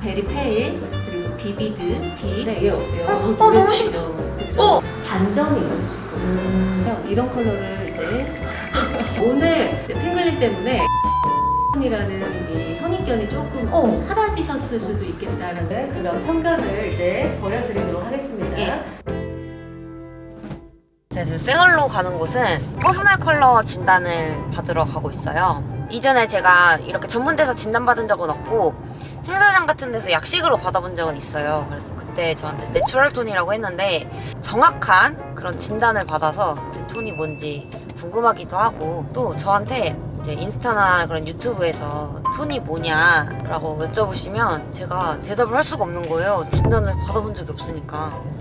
베리 페일 그리고 비비드 딥. 네, 얘 어때요? 어, 어, 너무 신- 그죠? 어! 반전이 있을 수 있거든요. 이런 컬러를 이제 오늘 핑글린 때문에 이라는 이 선입견이 조금 어. 사라지셨을 수도 있겠다는 그런 편견을 이제 버려드리도록 하겠습니다. 예. 제가 지금 생얼로 가는 곳은 퍼스널 컬러 진단을 받으러 가고 있어요. 이전에 제가 이렇게 전문대에서 진단받은 적은 없고 행사장 같은 데서 약식으로 받아본 적은 있어요. 그래서 그때 저한테 내추럴 톤이라고 했는데 정확한 그런 진단을 받아서 제 톤이 뭔지 궁금하기도 하고 또 저한테 이제 인스타나 그런 유튜브에서 톤이 뭐냐라고 여쭤보시면 제가 대답을 할 수가 없는 거예요. 진단을 받아본 적이 없으니까.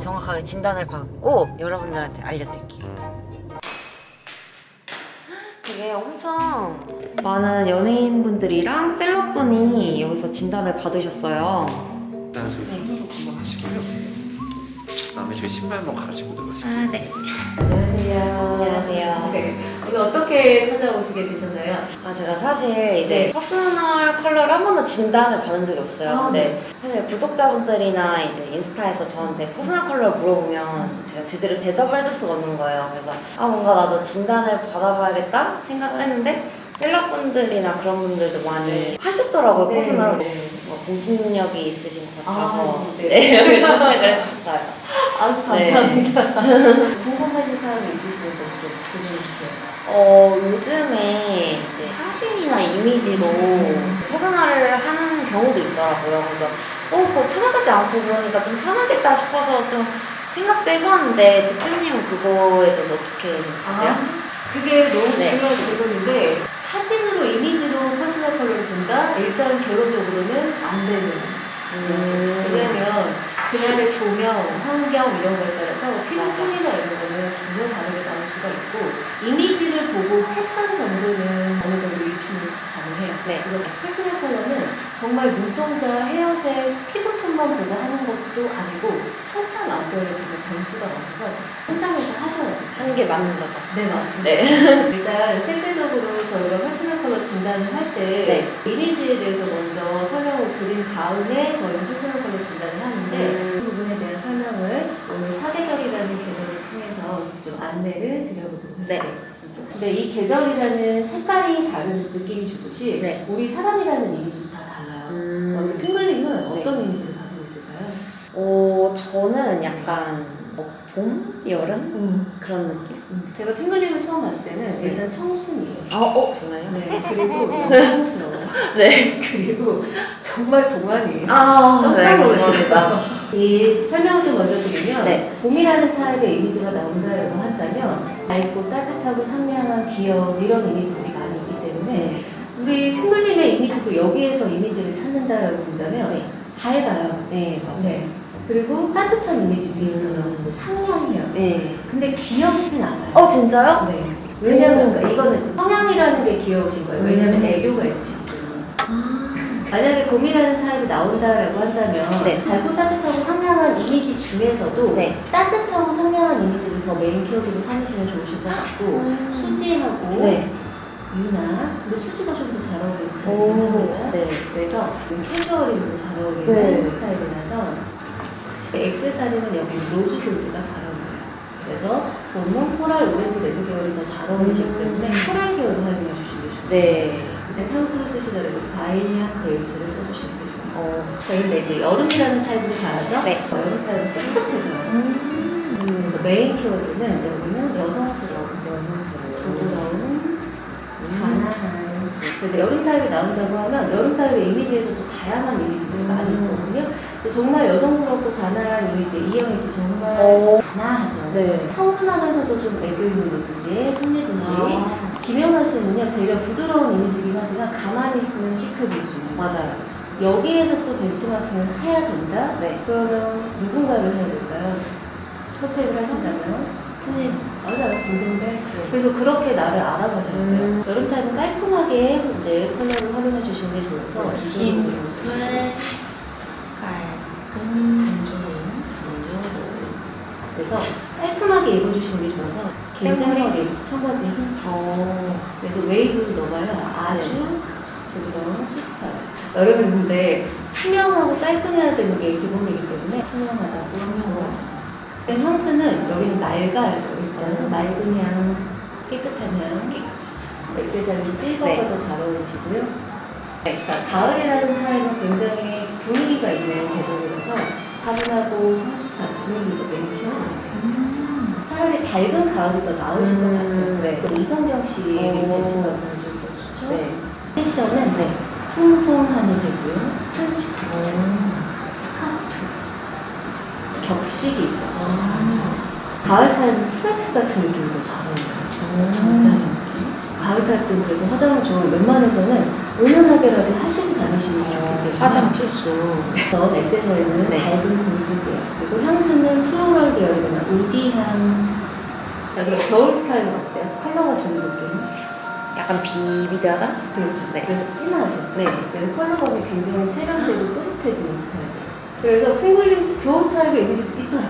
정확하게 진단을 받고 여러분들한테 알려드릴게요. 되게 엄청 많은 연예인분들이랑 셀럽분이 여기서 진단을 받으셨어요. 일단 저희 손으로 한번 하시고요. 그다음에 저희 신발 한번 갈아신고 들어가시고. 아, 네. 안녕하세요. 안녕하세요. 네. 오늘 어떻게 찾아오시게 되셨나요? 아, 제가 사실 이제 네. 퍼스널 컬러를 한 번도 진단을 받은 적이 없어요. 아, 근데 사실 구독자분들이나 이제 인스타에서 저한테 퍼스널 컬러를 물어보면 제가 제대로 대답을 해줄 수가 없는 거예요. 그래서 아, 뭔가 나도 진단을 받아봐야겠다 생각을 했는데 셀럽분들이나 그런 분들도 많이 네. 하셨더라고요, 퍼스널. 네. 뭐 공신력이 있으신 것 같아서 아, 네. 네, 선택을 했어요. 아, 네. 감사합니다. 궁금하신 사항이 있으시면 또 질문해 주세요. 어, 요즘에 이제 사진이나 이미지로 퍼스널을 하는 경우도 있더라고요. 그래서 어, 그거 찾아가지 않고 그러니까 좀 편하겠다 싶어서 좀 생각도 해봤는데 대표님은 그거에 대해서 어떻게 생각하세요? 그게 너무 네. 중요한 질문인데 사진으로 이미지로 퍼스널 컬러를 본다? 일단 결론적으로는 안 되는 음. 왜냐면 그날의 조명, 환경 이런 거에 따라서 피부 맞아. 톤이나 이런 거는 전혀 다르게 나올 수가 있고 이미지를 보고 패션 정도는 어느 정도 유추는 가능해요. 네. 그래서 퍼스널 컬러는 정말 눈동자, 헤어색, 피부 톤만 보고 하는 것도 아니고 천차만별의 정말 변수가 많아서 현장에서 하셔야 돼요. 하는 게 맞는 거죠. 네 맞습니다. 네. 일단 실질적으로 저희가 퍼스널 컬러 진단을 할때 네. 이미지에 대해서 먼저 설명을 드린 다음에 저희는 퍼스널 컬러 진단을 하는데 음. 그 부분에 대한 설명을 오늘 사계절이라는 계절을 통해서 좀 안내를 드려보도록 네. 할게요. 근데 이 계절이라는 색깔이 다른 느낌이 주듯이 네. 우리 사람이라는 이미지도 다 달라요. 그러니까 음. 핑글링은 네. 어떤 가지고 있을까요? 어, 저는 약간 뭐 봄? 여름? 음. 그런 느낌? 제가 핑글링을 처음 봤을 때는 네. 일단 청순이에요. 아, 어, 정말요? 네, 그리고 영광스러워. 네. 그리고 정말 동안이에요. 아, 깜짝 네, 놀랐습니다. 이 설명 좀 먼저 드리면 네. 봄이라는 타입의 이미지가 나온다라고 한다면 밝고 따뜻하고 상냥한 귀여운 이런 이미지들이 많이 있기 때문에 네. 우리 핑글님의 이미지도 여기에서 이미지를 찾는다라고 본다면 네. 밝아요. 네, 맞아요. 네. 그리고 따뜻한 이미지도 있어요. 음. 뭐 상냥해요. 네. 근데 귀엽진 않아요. 어, 진짜요? 네. 왜냐면 그러니까 이거는 성향이라는 게 귀여우신 거예요. 왜냐면 음. 애교가 있으시기 때문에. 아. 만약에 봄이라는 타입이 나온다라고 한다면 네. 밝고 따뜻하고 상냥한 이미지 중에서도 네. 따뜻하고 상냥한 이미지를 더 메인 키워드로 삼으시면 좋으실 것 같고 음. 수지하고 네. 유나 근데 수지가 좀 더 잘 어울리는 오. 스타일입니다. 네. 그래서 캐주얼이 잘 어울리는 네. 스타일이라서 액세서리는 여기 로즈 골드가 잘 어울려요. 그래서 봄은 코랄, 오렌지, 레드 계열이 더 잘 어울리시기 음. 때문에 코랄 계열을 활용해 주시는 게 좋습니다. 네. 근데 향수를 쓰시더라도 바일리한 베이스를 써주시는 게 좋아요. 어. 저희는 이제 여름이라는 타입으로 가야죠. 네. 어, 여름 타입은 깨끗해져요. 음. 그래서 메인 키워드는 여기는 여성스러운, 여성스러워. 부드러운, 가난한. 그래서 여름 타입이 나온다고 하면 여름 타입의 이미지에도 또 다양한 이미지들이 많이 음. 있거든요. 근데 정말 여성스럽고 가난한 이미지 이영애 씨 정말 어. 가난하죠. 네. 청순하면서도 좀 애교 있는 이미지, 손예진 씨. 아. 김연아 씨는요 되려 부드러운 이미지긴 하지만 가만히 있으면 시크해 보일 수 있는 맞아요. 거죠. 여기에서 또 벤치마킹을 해야 된다? 네. 그러면 누군가를 해야 될까요? 선택을 하신다면? 스니 맞아요, 딩동대. 그래서 그렇게 나를 알아봐줘야 돼요. 음. 여름 타입은 깔끔하게 이제 컬러를 활용해 주시는 게 좋아서 심플. 이쪽으로 보여주시고. 깔끔. 그래서 깔끔하게 입어주시는 게 좋아서 긴 생머리. 생머리, 청바지 흰 어. 그래서 웨이브를 넣어봐요. 아주 부드러운 스타일. 여러분 근데 투명하고 깔끔해야 되는 게 기본이기 때문에 투명하자고 투명하자. 근데 향수는 여기는 돼요. 일단 맑은 향, 깨끗한 향. 액세서리 실버가 네. 더잘 어울리시고요. 네, 자, 가을이라는 타임은 굉장히 분위기가 있는 계절이라서 차분하고 성숙한 분위기가 매력있는 차라리 밝은 가을이 더 나으실 것 음, 같아요. 네. 또 이성경 씨의 오. 배치가 좀 추천. 네. 패션은 네. 풍성함이 되고요. 프렌치 코트, 스카프, 격식이 있어요. 가을 타입은 스트렉스 같은 느낌이 더잘 어울려요. 정장 느낌. 가을 타입도 그래서 화장을 좀 웬만해서는 은은하게라도 하시고 때문에 화장 필수. 전 액세서리는 네. 밝은 골드 계열 그리고 향수는 플로럴 계열이거나 우디한 자 그럼 겨울 스타일은 어때요? 컬러가 좋은 느낌? 약간 비비드하다? 그렇죠. 네. 그래서 진하죠. 네. 그래서 컬러감이 굉장히 세련되고 또렷해지는 스타일. 그래서 핑글린 겨울 타입의 이미지 있어요.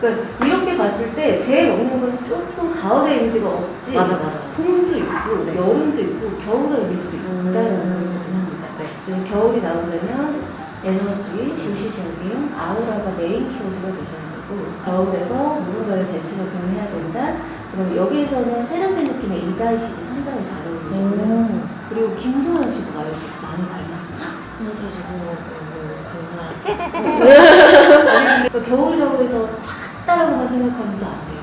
그러니까 이렇게 봤을 때 제일 없는 건 조금 가을의 이미지가 없지. 맞아, 맞아. 봄도 있고 네. 여름도 있고 겨울의 이미지도 있다는 음. 걸 정합니다. 네. 겨울이 나온다면 에너지, 도시적인 아우라가 메인 키워드가 되셔야 되고 겨울에서 누군가를 배치를 병해야 된다. 그럼 여기에서는 세련된 느낌의 이다희씨도 상당히 잘 어울리시고요. 음. 그리고 김소연 씨도 많이 많이 닮았어요. 어제 죽은 거 근사. 아니 근데 겨울이라고 해서 작다라고만 생각하면 또 안 돼요.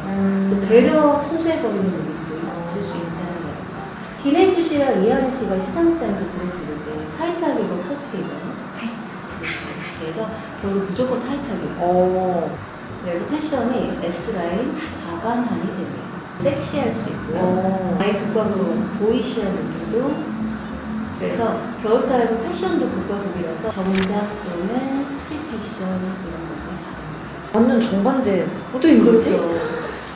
또 음. 되려 순수해버리는 이미지도 있을 수 있다는 거예요. 김혜수 씨랑 이하늘 씨가 시상식장에서 드레스 입을 때 타이트하게 입어 터치게 입어요. 타이트. 그렇죠. 그래서 겨울 무조건 타이트하게 입어요. 오. 그래서 패션이 S라인 과감함이 됩니다. 섹시할 수 있고요. 오. 아예 극과극으로 보이시한 느낌도 그래서 겨울 타입은 패션도 극과극이라서 정장 또는 스트릿 패션 이런. 완전 정반대. 어떻게 그렇죠.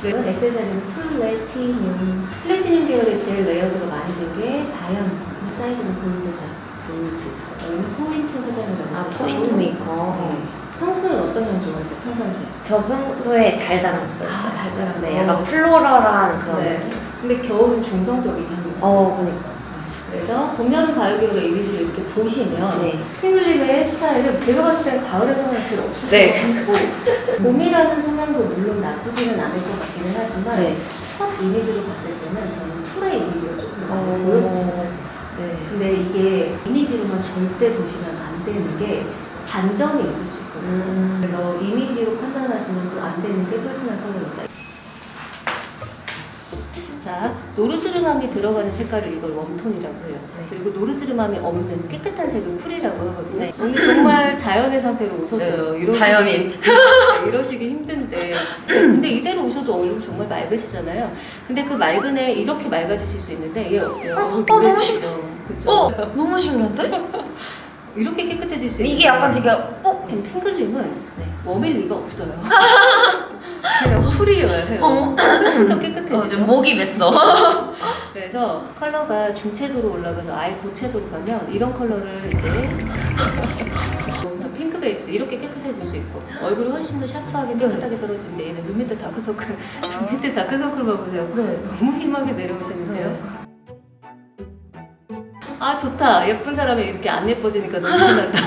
그리고 액세서리는 플래티늄. 플래티늄 계열의 제일 레이어드가 많이 된 게 다이아몬드. 사이즈는 골드다. 골드. 여기는 포인트 화장이라고 아, 포인트 메이커. 네. 평소에 어떤 향 좋아하세요? 평상시에? 저 평소에 달달한 거 있어요. 아, 달달한 네, 거. 약간 플로럴한 그런 네. 느낌. 근데 겨울은 중성적인 향이에요. 어, 그니까. 그래서 봄, 여름, 가을, 겨울의 이미지를 이렇게 보시면 네. 핑글림의 스타일은 제가 봤을 때는 가을에 성향이 제일 없으실 네. 것 같고 봄이라는 성향도 물론 나쁘지는 않을 것 같기는 하지만 네. 첫 이미지로 봤을 때는 저는 쿨의 이미지가 조금 더 어. 보여지시는 것 같아요. 네. 근데 이게 이미지로만 절대 보시면 안 되는 게 반전이 있을 수 있거든요. 음. 그래서 이미지로 판단하시면 또 안 되는 게 퍼스널 컬러입니다. 자, 노르스름함이 들어가는 색깔을 이걸 웜톤이라고 해요. 네. 그리고 노르스름함이 없는 깨끗한 색을 쿨이라고 하거든요. 네. 오늘 정말 자연의 상태로 오셨어요. 네. 이러시기- 자연인. 네, 이러시기 힘든데. 근데 이대로 오셔도 얼굴 정말 맑으시잖아요. 근데 그 맑은 애 이렇게 맑아지실 수 있는데 얘 어때요? 어, 어, 너무 노래지시죠? 그쵸? 어, 너무 신기한데? 이렇게 깨끗해질 수 이게 약간 되게, 어? 핑글림은 네. 웜일 리가 없어요. 그냥 해요. 어. 훨씬 더 깨끗해지죠. 어, 좀 목이 맸어. 그래서 컬러가 중채도로 올라가서 아예 고채도로 가면 이런 컬러를 이제 뭔가 핑크 베이스 이렇게 깨끗해질 수 있고 얼굴이 훨씬 더 샤프하게 깨끗하게 떨어지는데 얘는 눈 밑에 다크서클 눈 밑에 다크서클만 보세요. 네. 너무 심하게 내려오시는데요. 아 좋다 예쁜 사람이 이렇게 안 예뻐지니까 너무 신난다.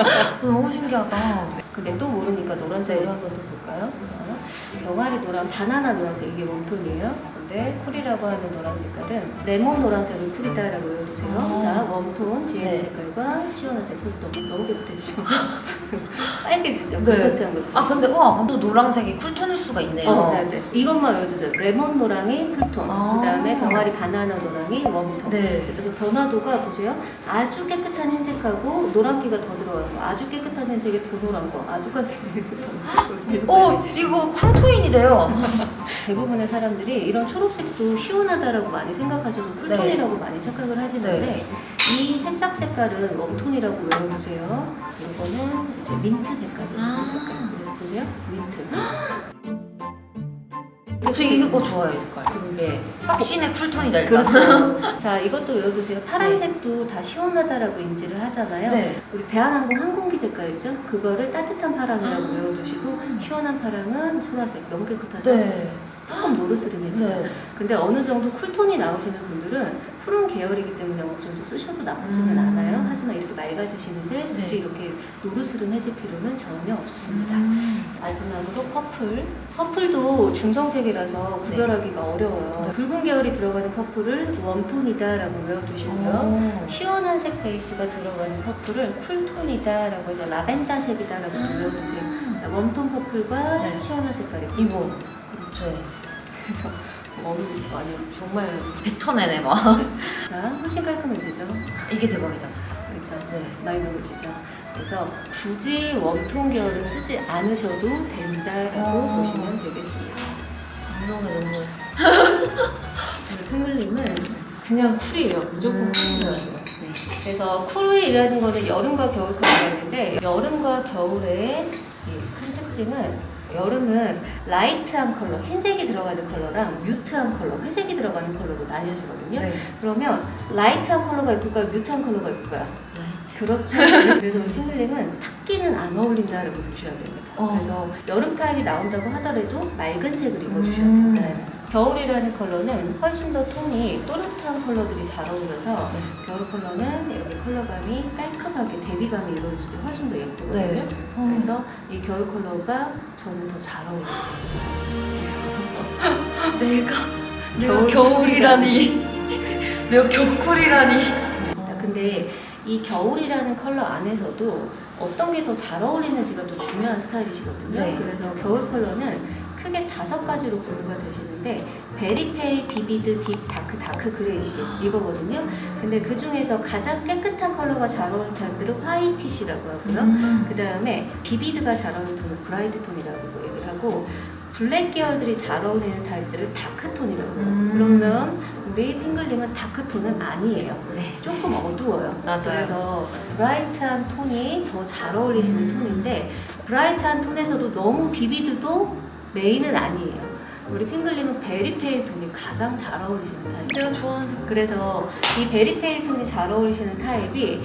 너무 신기하다. 근데 또 모르니까 노란색으로 네. 한번 더 볼까요? 자, 병아리 노란, 바나나 노란색 이게 웜톤이에요. 근데 쿨이라고 하는 노란 색깔은 레몬 노란색을 쿨이다라고 외워두세요. 아. 자, 웜톤 뒤에 있는 네. 색깔과 시원한 색 쿨톤 너무 깨끗해지죠? 빨개지죠? 네. 붓터치한 것처럼. 아, 근데, 우와, 또 노란색이 쿨톤일 수가 있네요. 어, 네, 네. 이것만 외워두세요. 레몬 노랑이 쿨톤, 아. 그 다음에 병아리 바나나 노랑이 웜톤. 네. 그래서 그 변화도가 보세요. 아주 깨끗한 흰색하고 노란기가 더 들어가는 거, 아주 깨끗한 흰색에 더 노란 거, 아주 깨끗한 흰색이 더 계속 어, 빨개지죠. 이거 황토인이 돼요. 대부분의 사람들이 이런 초 록색도 시원하다라고 많이 생각하셔서 쿨톤이라고 네. 많이 착각을 하시는데 이 새싹 색깔은 웜톤이라고 외워두세요. 이거는 이제 민트 색깔이에요. 아. 이 색깔. 그래서 보세요. 민트. 저 이거 좋아요, 이 색깔. 네. 확신의 쿨톤이 날 때. 그렇죠. 자, 이것도 외워두세요. 파란색도 다 시원하다라고 인지를 하잖아요. 네. 우리 대한항공 항공기 색깔 있죠? 그거를 따뜻한 파랑이라고 아. 외워두시고 시원한 파랑은 소라색 너무 깨끗하죠? 네. 조금 노르스름해지죠? 네. 근데 어느 정도 쿨톤이 나오시는 분들은 푸른 계열이기 때문에 어느 정도 쓰셔도 나쁘지는 음. 않아요. 하지만 이렇게 맑아지시는데 굳이 네. 이렇게 노르스름해질 필요는 전혀 없습니다. 음. 마지막으로 퍼플. 퍼플도 중성색이라서 구별하기가 어려워요. 네. 붉은 계열이 들어가는 퍼플을 웜톤이다라고 외워두시고요. 오. 시원한 색 베이스가 들어가는 퍼플을 쿨톤이다라고 해서 라벤더색이다라고 외워두세요. 자, 웜톤 퍼플과 네. 시원한 색깔이 이거 그렇죠. 네. 그래서 어느 아니 정말 뱉어내네 막. 자, 훨씬 깔끔해지죠. 이게 대박이다 진짜. 그렇죠. 네. 많이 넘어지죠. 그래서 굳이 웜톤 계열을 쓰지 않으셔도 된다라고 어. 보시면 되겠습니다. 감동의 눈물. 우리 핑글님은 그냥 쿨이에요. 무조건 음. 쿨이어야 돼요. 네. 그래서 쿨이라는 거는 여름과 겨울 컬러가 있는데 여름과 겨울의 이큰 특징은 여름은 라이트한 컬러, 흰색이 들어가는 컬러랑 뮤트한 컬러, 회색이 들어가는 컬러로 나뉘어지거든요. 네. 그러면 라이트한 컬러가 예쁠까요? 뮤트한 컬러가 예쁠까요? 그렇죠. 그래서 우리 핑글님은 탁기는 안 어울린다라고 보셔야 됩니다. 어. 그래서 여름 타입이 나온다고 하더라도 맑은 색을 입어주셔야 음. 된다. 겨울이라는 컬러는 훨씬 더 톤이 또렷한 컬러들이 잘 어울려서 네. 겨울 컬러는 이렇게 컬러감이 깔끔하게 대비감이 이루어질 때 훨씬 더 예쁘거든요. 네. 그래서 이 겨울 컬러가 저는 더 잘 어울리는 거죠. 내가 겨울 내가 겨울 이라니. 내가 격쿨이라니. 자, 근데 이 겨울이라는 컬러 안에서도 어떤 게 더 잘 어울리는지가 또 중요한 스타일이시거든요. 네. 그래서 겨울 컬러는 크게 다섯 가지로 분류가 되시는데 베리페일, 비비드, 딥, 다크, 다크 그레이시 이거거든요. 근데 그 중에서 가장 깨끗한 컬러가 잘 어울리는 타입들은 화이티시라고 하고요. 음. 그 다음에 비비드가 잘 어울리는 톤은 브라이트 톤이라고 얘기를 하고 블랙 계열들이 잘 어울리는 타입들을 다크 톤이라고 해요. 음. 그러면 우리 핑글님은 다크 톤은 아니에요. 네. 조금 어두워요. 맞아요. 그래서 브라이트한 톤이 더 잘 어울리시는 음. 톤인데 브라이트한 톤에서도 너무 비비드도 메인은 아니에요. 우리 핑글님은 베리페일 톤이 가장 잘 어울리시는 타입이에요. 내가 좋아하는 색깔. 그래서 이 베리페일 톤이 잘 어울리시는 타입이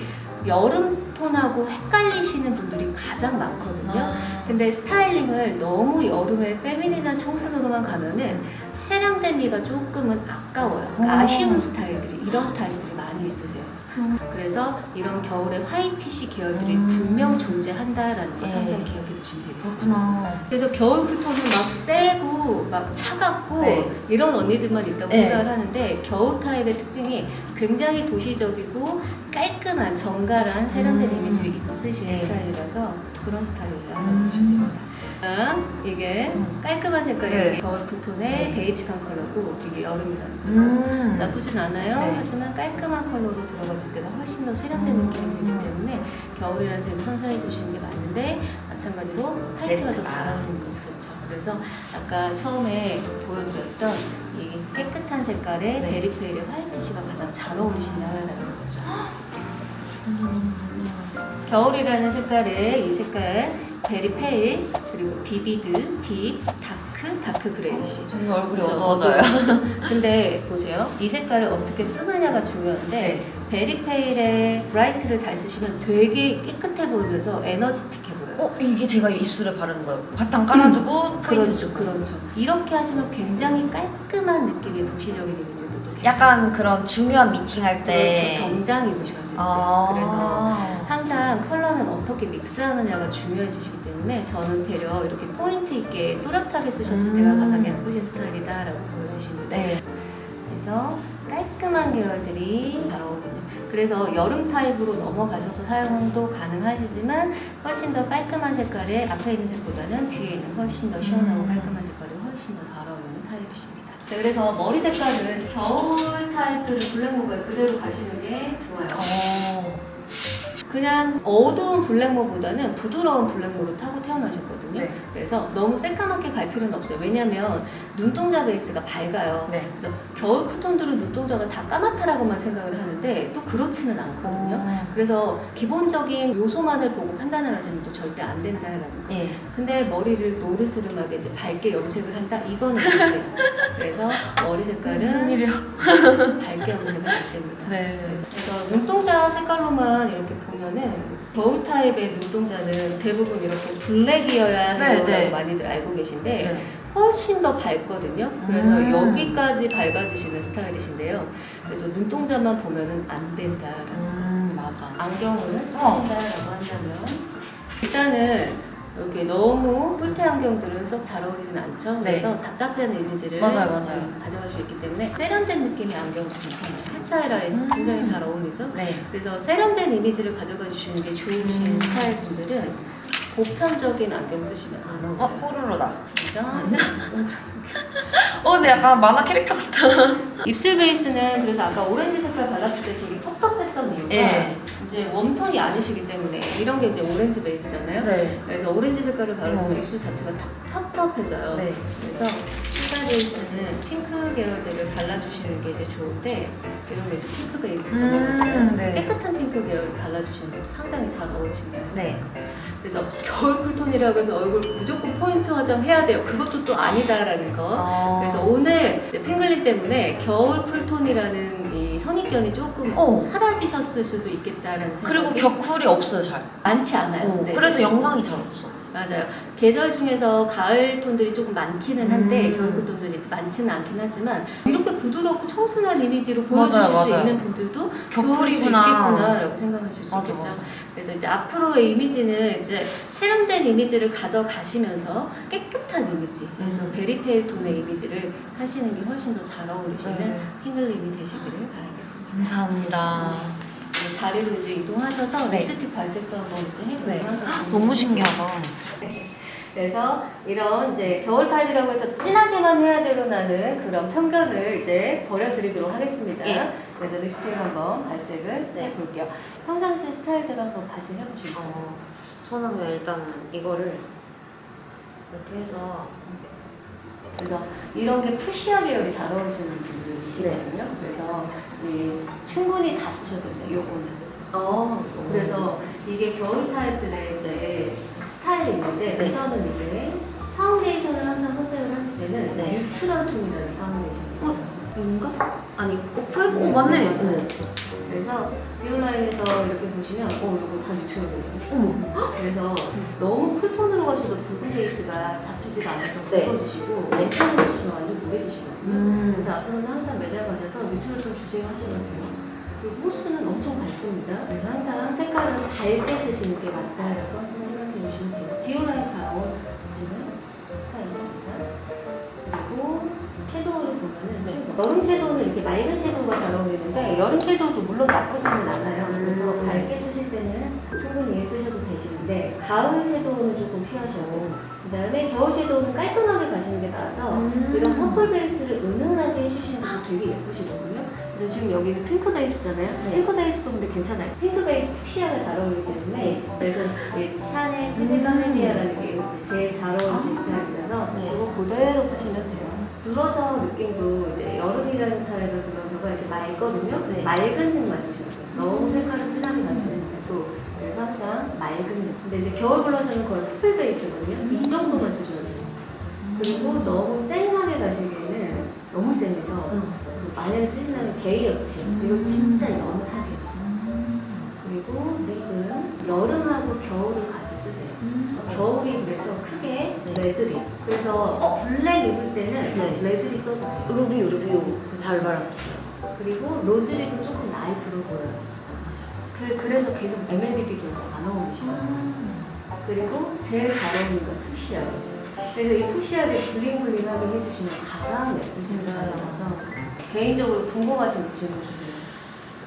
여름 톤하고 헷갈리시는 분들이 가장 많거든요. 아. 근데 스타일링을 너무 여름에 페미닌한 청순으로만 가면은 세련된 미가 조금은 아까워요. 그러니까 어. 아쉬운 스타일들이 이런 타입들이 많이 있으세요. 음. 그래서 이런 겨울에 화이티시 계열들이 음. 분명 존재한다라는 걸 네. 항상 기억해 두시면 되겠습니다. 그렇구나. 그래서 겨울 쿨톤은 막 세고 막 차갑고 네. 이런 언니들만 있다고 네. 생각을 하는데 겨울 타입의 특징이 굉장히 도시적이고 깔끔한 정갈한 세련된 음. 이미지 있으신 네. 스타일이라서 그런 스타일이다 음. 보시면 됩니다. 자, 이게 음. 깔끔한 색깔이 네. 겨울 쿨톤의 네. 베이직한 컬러고 이게 여름이라는 컬러. 음. 나쁘진 않아요. 네. 하지만 깔끔한 컬러로 들어갔을 때가 훨씬 더 세련된 음. 느낌이 들기 때문에 겨울이라는 색을 선사해 주시는 게 맞는데 마찬가지로 화이트가 더. 잘 어울리는 것 그렇죠. 그래서 아까 처음에 보여드렸던 이 깨끗한 색깔의 네. 베리페일의 화이트시가 가장 잘 어울리신다라는 거죠. 음. 겨울이라는 색깔의 이 색깔 베리 페일 그리고 비비드, 딥, 다크, 다크 그레이시 점점 얼굴이 그렇죠. 어두워져요. 근데 보세요. 이 색깔을 어떻게 쓰느냐가 중요한데 네. 베리 페일의 브라이트를 잘 쓰시면 되게 깨끗해 보이면서 에너지틱해 보여요. 어 이게 제가 입술에 바르는 거예요. 바탕 깔아주고 포인트 그렇죠, 주고. 그렇죠. 이렇게 하시면 굉장히 깔끔한 느낌의 도시적인 이미지도 또 괜찮아요. 약간 그런 중요한 미팅 할 때. 그렇죠. 정장 입으셔야 아. 그래서 항상 컬러는 어떻게 믹스하느냐가 중요해지시기 때문에 저는 되려 이렇게 포인트 있게 또렷하게 쓰셨을 음. 때가 가장 예쁘신 스타일이다라고 보여지십니다. 네. 그래서 깔끔한 계열들이 잘 어울리는 그래서 여름 타입으로 넘어가셔서 사용도 가능하시지만 훨씬 더 깔끔한 색깔의 앞에 있는 색보다는 뒤에 있는 훨씬 더 시원하고 음. 깔끔한 색깔이 훨씬 더 잘 어울리는 타입이십니다. 자, 그래서 머리 색깔은 겨울 타입들을 블랙모바에 그대로 가시는 게 좋아요. 어. 그냥 어두운 블랙모보다는 부드러운 블랙모로 타고 태어나셨거든요. 네. 그래서 너무 새까맣게 갈 필요는 없어요. 왜냐면 눈동자 베이스가 밝아요. 네. 그래서 겨울 쿨톤들은 눈동자가 다 까맣다라고만 생각을 하는데 또 그렇지는 않거든요. 어. 그래서 기본적인 요소만을 보고 판단을 하시면 또 절대 안 된다는 거. 예. 근데 머리를 노르스름하게 이제 밝게 염색을 한다? 이거는 안 돼요. 그래서 머리 색깔은 무슨 일이야? 밝게 염색을 안 됩니다. 네. 그래서 눈동자 색깔로만 이렇게 보면은 겨울 타입의 눈동자는 대부분 이렇게 블랙이어야 네, 해요라고 네. 많이들 알고 계신데 네. 훨씬 더 밝거든요. 그래서 음. 여기까지 밝아지시는 스타일이신데요. 그래서 눈동자만 보면은 안 된다라는 음 맞아. 안경을 어. 쓰신다라고 한다면 일단은 여기 너무 뿔테 안경들은 썩 잘 어울리진 않죠. 네. 그래서 답답한 이미지를 맞아요, 맞아요. 어, 가져갈 수 있기 때문에 세련된 느낌의 안경도 괜찮아요. 캣츠 아이 라인 음. 굉장히 잘 어울리죠. 네. 그래서 세련된 이미지를 가져가 주시는 게 좋으신 음. 스타일 분들은 보편적인 안경 쓰시면 안 어 어울려요. 뽀로로다. 어 근데 약간 만화 캐릭터 같다. 입술 베이스는 그래서 아까 오렌지 색깔 발랐을 때 되게 텁텁했던 이유가 네. 이제 웜톤이 아니시기 때문에 이런 게 이제 오렌지 베이스잖아요. 네. 그래서 오렌지 색깔을 바르시면 어머. 입술 자체가 텁- 텁텁해져요. 네. 그래서 색깔 베이스는 핑크 계열들을 발라주시는 게 이제 좋은데 이런 게 이제 핑크 베이스로 음, 넘어가잖아요. 그래서 네. 깨끗한 핑크 계열을 발라주시는 것도 상당히 잘 어울리신다요. 네. 그래서 겨울 쿨톤이라고 해서 얼굴 무조건 포인트 화장 해야 돼요. 그것도 또 아니다라는 거. 어. 그래서 오늘 핑글린 때문에 겨울 쿨톤이라는 이 선입견이 조금 어. 사라지셨을 수도 있겠다라는 생각이 그리고 격쿨이 없어요 잘. 많지 않아요. 어, 네. 그래서 영상이 잘 없어. 맞아요. 계절 중에서 가을 톤들이 조금 많기는 한데 음. 겨울 톤들이 이제 많지는 않긴 하지만 이렇게 부드럽고 청순한 이미지로 보여주실 맞아요, 수 맞아요. 있는 분들도 격쿨이구나. 있겠구나라고 생각하실 수 맞아 있겠죠. 맞아. 그래서 이제 앞으로의 이미지는 이제 세련된 이미지를 가져가시면서 깨끗한 이미지, 그래서 음. 베리페일 톤의 이미지를 하시는 게 훨씬 더 잘 어울리시는 네. 핑글림이 되시기를 바라겠습니다. 감사합니다. 이제 자리로 이제 이동하셔서 네. 립스틱 발색도 한번 이제 해보고 네. 하셔서 너무 신기하다. 그래서 이런 이제 겨울 타입이라고 해서 진하게만 해야 되로 나는 그런 편견을 이제 버려드리도록 하겠습니다. 예. 그래서 립스틱을 한번 발색을 네. 해볼게요. 평상시 스타일대로 한번 발색해 보시겠어요? 어, 저는 그냥 일단은 이거를 이렇게 해서 그래서 이런 게 푸시아 계열이 잘 어울리시는 분들이시거든요. 네. 그래서 이 충분히 다 쓰셔도 됩니다. 요거는. 어 그래서 이게 겨울 타입들의 이제 스타일이 있는데 네. 우선은 이제 파운데이션을 항상 선택을 하실 때는 네. 뉴트럴 톤이라는 파운데이션이 있어요. 이건가? 아니 오프 오 맞네. 맞아요. 그래서 비올라인에서 이렇게 보시면 어 이거 다 뉴트럴이에요. 어머. 그래서 너무 쿨톤으로 가셔도 붉은 베이스가 잡히지가 않아서 네. 굵어지시고 네. 주시면 완전 노래지시거든요. 음. 그래서 앞으로는 항상 매장 가셔서 뉴트럴 톤 주제로 하시면 돼요. 그리고 호수는 엄청 밝습니다. 그래서 항상 색깔을 밝게 쓰시는 게 맞다라고 항상 어울리시는 스타일이십니다. 그리고 섀도우를 보면은 네. 여름 섀도우는 이렇게 맑은 섀도우가 잘 어울리는데 여름 섀도우도 물론 나쁘지는 않아요. 그래서 음. 밝게 쓰실 때는 충분히 쓰셔도 되시는데 가을 섀도우는 조금 피하셔야 돼요. 그 다음에 겨울 섀도우는 깔끔하게 가시는 게 나아서 음. 이런 퍼플 베이스를 은은하게 해주시는 것도 되게 예쁘시거든요. 그래서 지금 여기는 핑크 베이스잖아요. 네. 핑크 베이스도 근데 괜찮아요. 핑크 베이스 푸시아가 잘 어울리기 때문에 네. 그래서 이 샤넬 티제 카멜리아라는 게 제일 잘 어울리는 아. 스타일이라서 네. 이거 그대로 쓰시면 돼요. 블러셔 느낌도 이제 여름이라는 타입의 블러셔가 이렇게 맑거든요. 네. 맑은 색만 쓰셔야 돼요. 너무 색깔을 진하게 그래서 항상 맑은 색. 근데 이제 겨울 블러셔는 거의 퍼플 베이스거든요. 음. 이 정도만 쓰셔야 돼요. 그리고 너무 쨍하게 가시기에는 너무 쨍해서 응. 그래서 만약에 쓰신다면 게이 어트 음. 이거 진짜 연하게 그리고 립은 여름하고 겨울을 같이 쓰세요 겨울이 그래서 크게 네. 레드립 그래서 블랙 입을 때는 네. 레드립 써도 돼요 루비오 루비오 잘 발랐었어요. 그리고 로즈립은 조금 라이트로 보여요. 그, 그래서 계속 MLB도 안 어울리시거든요 그리고 제일 잘 어울리는 건 푸시아예요 그래서 이 푸시아를 블링블링하게 해주시면 가장 예쁘신. 스타일이라서 개인적으로 궁금하시면 질문 주세요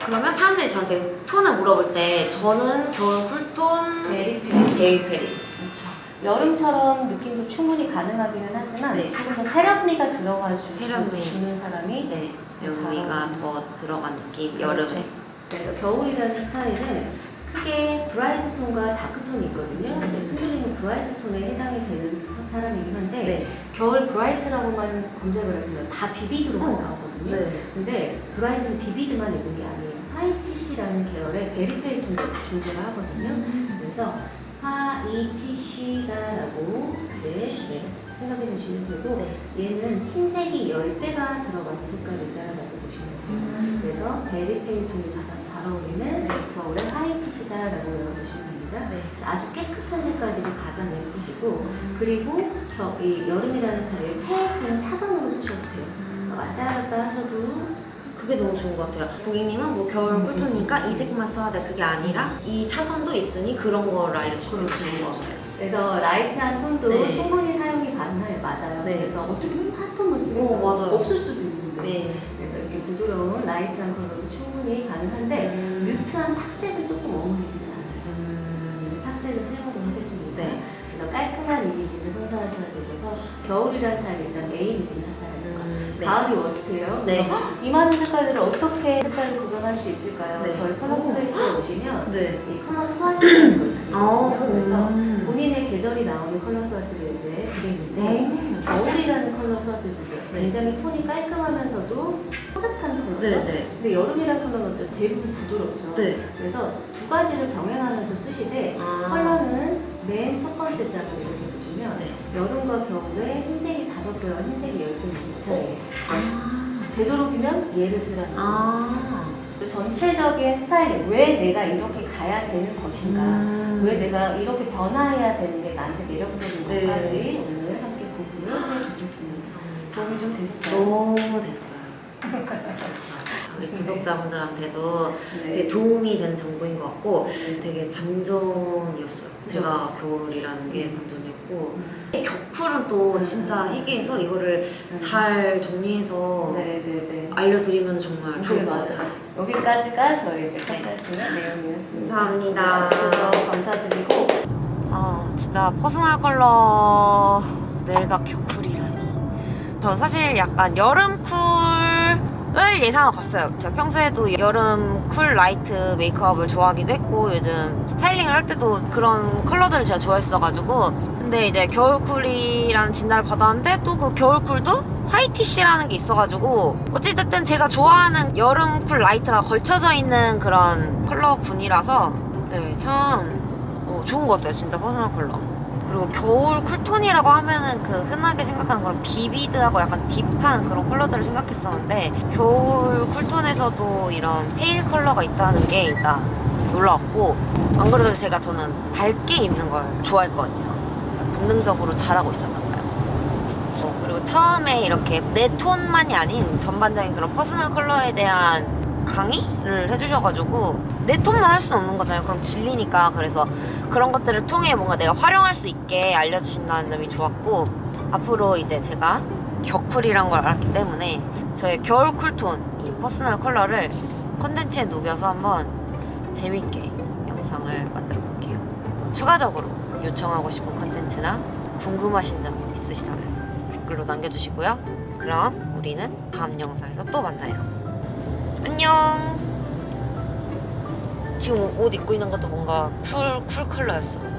그러면 사람들이 저한테 톤을 물어볼 때 저는 겨울 쿨톤 베리페리 데이페리. 그렇죠. 여름처럼 느낌도 충분히 가능하기는 하지만 네. 조금 더 세련미가 들어가 주- 세련미. 주는 사람이 네. 여기가 더 들어간 느낌. 여름에. 그래서 겨울이라는 스타일은 크게 브라이트 톤과 다크 톤이 있거든요. 음. 근데 핑크림은 브라이트 톤에 해당이 되는 사람이긴 한데 네. 겨울 브라이트라고만 검색을 하시면 다 비비드로만 어. 나오거든요. 네. 근데 브라이트는 비비드만 있는 게 아니에요. 화이티시라는 계열의 베리페이 톤도 존재를 하거든요. 그래서 화이티시다라고 네, 네, 생각해 보시면 되고 네. 얘는 흰색이 10배가 들어가는 색깔이다라고 보시면. 음. 그래서 베리페이 톤이 가장 잘 어울리는 겨울의 화이티시다라고 외워보시면 됩니다. 네. 아주 깨끗한 색깔들이 가장 예쁘시고 음. 그리고 겨- 이 여름이라는 타입 페어는 차선으로 쓰셔도 돼요. 왔다 갔다 하셔도 그게 너무 좋은 것 같아요. 고객님은 뭐 겨울 쿨톤이니까 이 색만 써야 돼. 그게 아니라 이 차선도 있으니 그런 거를 알려주는 게 좋은 것 같아요. 그래서 라이트한 톤도 네. 충분히 사용이 가능해요. 맞아요. 네. 그래서 어떻게 보면 핫톤을 쓰겠어요. 오, 맞아요. 없을 수도 있는데. 네. 부드러운 라이트한 컬러도 충분히 가능한데 음. 뉴트한 탁색은 조금 어울리지는 않아요. 음. 탁색은 세모로 하겠습니다. 네. 그래서 깔끔한 이미지를 선사하셔야 되셔서 겨울이라는 타입이 일단 메인이긴 하다. 음. 네. 가을이 워스트예요. 네. 헉, 이 많은 색깔들을 어떻게 색깔을 구별할 수 있을까요? 네. 저희 컬러 오. 플레이스에 오시면 네. 이 컬러 스와치라는 걸 어, 드리거든요. 그래서 음. 본인의 계절이 나오는 컬러 스와치를 이제 드리는데 음. 겨울이라는 컬러 보죠. 네. 굉장히 톤이 깔끔하면서도 또렷한 컬러죠. 네, 네. 근데 여름이라는 컬러는 또 대부분 부드럽죠. 네. 그래서 두 가지를 병행하면서 쓰시되 아. 컬러는 맨 첫 번째 짝을 이렇게 보시면 네. 여름과 겨울에 흰색이 다섯 개와 흰색이 열 개는 차이에요. 아. 되도록이면 얘를 쓰라는 거죠. 아. 전체적인 스타일이 왜 내가 이렇게 가야 되는 것인가 음. 왜 내가 이렇게 변화해야 되는 게 나한테 매력적인 네. 것까지 오늘 함께 공부를 해주셨습니다. 도움이 좀 되셨어요? 너무 됐어요. 진짜. 우리 구독자분들한테도 되게 네. 도움이 되는 정보인 것 같고 되게 반전이었어요. 제가 겨울이라는 게 음. 반전이었고 음. 격풀은 또 진짜 희귀해서 이거를 잘 정리해서 네네네. 알려드리면 정말 좋을 네, 것. 같아요. 여기까지가 저희 이제 컨설팅 내용이었습니다. 감사합니다. 와주셔서 감사드리고 아 진짜 퍼스널 컬러 내가 겨쿨이라니. 전 사실 약간 여름 쿨을 예상하고 갔어요. 제가 평소에도 여름 쿨 라이트 메이크업을 좋아하기도 했고 요즘 스타일링을 할 때도 그런 컬러들을 제가 좋아했어가지고. 근데 이제 겨울 쿨이라는 진단을 받았는데 또 그 겨울 쿨도 화이티시라는 게 있어가지고 어찌됐든 제가 좋아하는 여름 쿨 라이트가 걸쳐져 있는 그런 컬러군이라서 네, 참 어, 좋은 것 같아요 진짜 퍼스널 컬러 그리고 겨울 쿨톤이라고 하면은 그 흔하게 생각하는 그런 비비드하고 약간 딥한 그런 컬러들을 생각했었는데 겨울 쿨톤에서도 이런 페일 컬러가 있다는 게 일단 놀라웠고 안 그래도 제가 저는 밝게 입는 걸 좋아했거든요. 제가 본능적으로 잘하고 있었나 봐요. 어, 그리고 처음에 이렇게 내 톤만이 아닌 전반적인 그런 퍼스널 컬러에 대한 강의를 해주셔가지고 내 톤만 할 수는 없는 거잖아요. 그럼 질리니까 그래서 그런 것들을 통해 뭔가 내가 활용할 수 있게 알려주신다는 점이 좋았고 앞으로 이제 제가 격쿨이란 걸 알았기 때문에 저의 겨울 쿨톤 이 퍼스널 컬러를 컨텐츠에 녹여서 한번 재밌게 영상을 만들어 볼게요. 추가적으로 요청하고 싶은 컨텐츠나 궁금하신 점 있으시다면 댓글로 남겨주시고요. 그럼 우리는 다음 영상에서 또 만나요. 안녕. 지금 옷 입고 있는 것도 뭔가 쿨, 쿨 컬러였어.